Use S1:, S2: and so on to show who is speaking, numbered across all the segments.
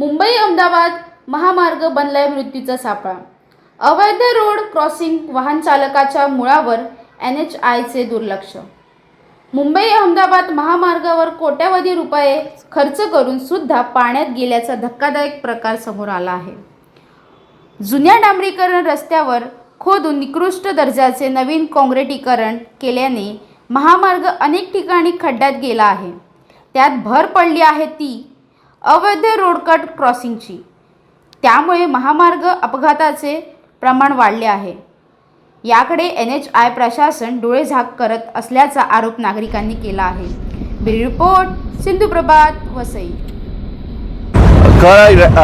S1: मुंबई अहमदाबाद महामार्ग बनलाय मृत्यूचा सापळा. अवैध रोड क्रॉसिंग वाहन चालकाच्या मुळावर एन एच आयचे दुर्लक्ष. मुंबई अहमदाबाद महामार्गावर कोट्यावधी रुपये खर्च करून सुद्धा पाण्यात गेल्याचा धक्कादायक प्रकार समोर आला आहे. जुन्या डांबरीकरण रस्त्यावर खोदून निकृष्ट दर्जाचे नवीन काँक्रिटीकरण केल्याने महामार्ग अनेक ठिकाणी खड्ड्यात गेला आहे. त्यात भर पडली आहे ती अवैध रोडकट क्रॉसिंगची त्यामुळे महामार्ग अपघाताचे प्रमाण वाढले आहे. याकडे एन एच आय प्रशासन डोळेझाक करत असल्याचा आरोप नागरिकांनी केला आहे. ब्युरो रिपोर्ट सिंधू प्रभात वसई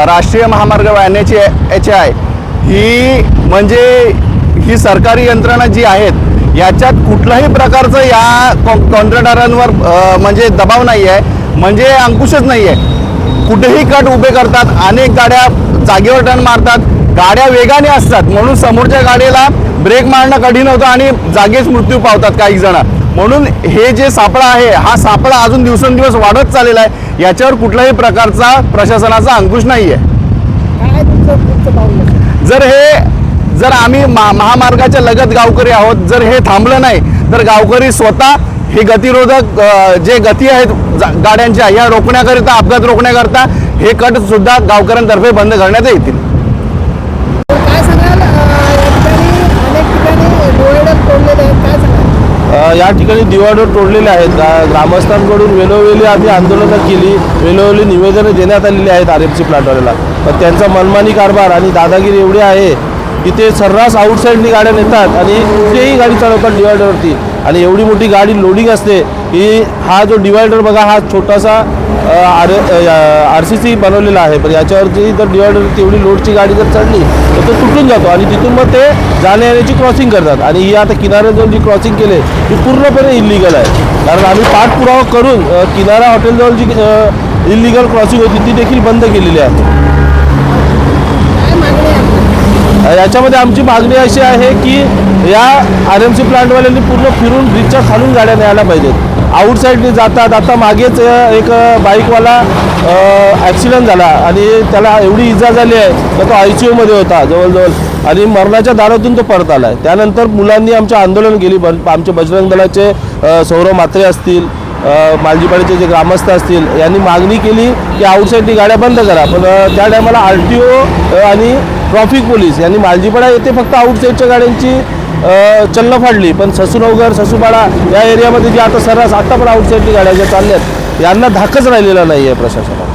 S2: राष्ट्रीय महामार्ग एन एच एच आय ही म्हणजे ही सरकारी यंत्रणा जी आहेत याच्यात कुठल्याही प्रकारचं या कॉ- कॉन्ट्रॅक्टरांवर म्हणजे दबाव नाही आहे म्हणजे अंकुशच नाही आहे कुठेही कट उभे करतात अनेक गाड्या जागेवर टर्न मारतात गाड्या वेगाने असतात. म्हणून समोरच्या गाडीला ब्रेक मारणं कठीण होतं आणि जागेच मृत्यू पावतात काही जण. म्हणून हे जे सापळा आहे हा सापळा अजून दिवसेंदिवस वाढत चाललेला आहे. याच्यावर कुठल्याही प्रकारचा प्रशासनाचा अंकुश नाही आहे? जर हे जर आम्ही महामार्गाच्या लगत गावकरी आहोत जर हे थांबलं नाही तर गावकरी स्वतः हे गतिरोधक जे गती आहेत जा- गाड्यांच्या या रोखण्याकरिता अपघात रोखण्याकरिता हे कट सुद्धा गावकऱ्यांतर्फे बंद करण्यात येतील.
S3: या ठिकाणी अनेक ठिकाणी डिवायडर तोडलेले आहेत. काय सांगाल?
S4: अ, या ठिकाणी दिवाडं तोडलेले आहेत. गा- ग्रामस्थांकडून वेळोवेळी आम्ही आंदोलनं केली. वेळोवेळी निवेदनं देण्यात आलेली आहेत आर एफ सी प्लांटवाल्याला. पण त्यांचा मनमानी कारभार आणि दादागिरी एवढी आहे की ते सर्रास आउटसाईडनी गाड्या नेतात आणि कुठेही गाडी चालवतात डिवायडरवरती आणि एवढी मोठी गाडी लोडिंग असते की हा जो डिवायडर बघा हा छोटासा आर आर सी सी बनवलेला आहे. पण याच्यावरती जर डिवायडर तेवढी लोडची गाडी जर चढली तर तो तुटून जातो. आणि तिथून मग ते जाण्या येण्याची क्रॉसिंग करतात. आणि ही आता किनाऱ्यात जाऊन जी क्रॉसिंग केली ती पूर्णपणे इलिगल आहे. कारण आम्ही पाठपुरावा करून किनारा हॉटेलजवळ जी इलिगल क्रॉसिंग होती ती देखील बंद केलेली आहे. याच्यामध्ये आमची मागणी अशी आहे की या आर एम सी प्लांटवाल्यांनी पूर्ण फिरून ब्रिजच्या खालून गाड्या न्यायला पाहिजेत. आउटसाईडने जातात. आता मागेच एक बाईकवाला ॲक्सिडंट झाला आणि त्याला एवढी इजा झाली आहे तर तो आय सी यूमध्ये होता जवळजवळ. आणि मरणाच्या दारातून तो परत आला आहे त्यानंतर मुलांनी आमचे आंदोलन केली. आमचे बजरंग दलाचे सौरव मात्रे असतील मालजीपाडीचे जे ग्रामस्थ असतील यांनी मागणी केली की आउटसाईडनी गाड्या बंद करा. पण त्या टायमाला आर टी ओ आणि ट्रॉफिक पोलीस यांनी मालजीपाडा येथे फक्त आउटसाईडच्या गाड्यांची अ, चल्ल फाडली. पण ससूनवगर ससूपाडा या एरियामध्ये जे आता सर्रास आता पण आउटसाईडची गाड्या ज्या आहेत यांना धाकच राहिलेला नाही आहे प्रशासनाला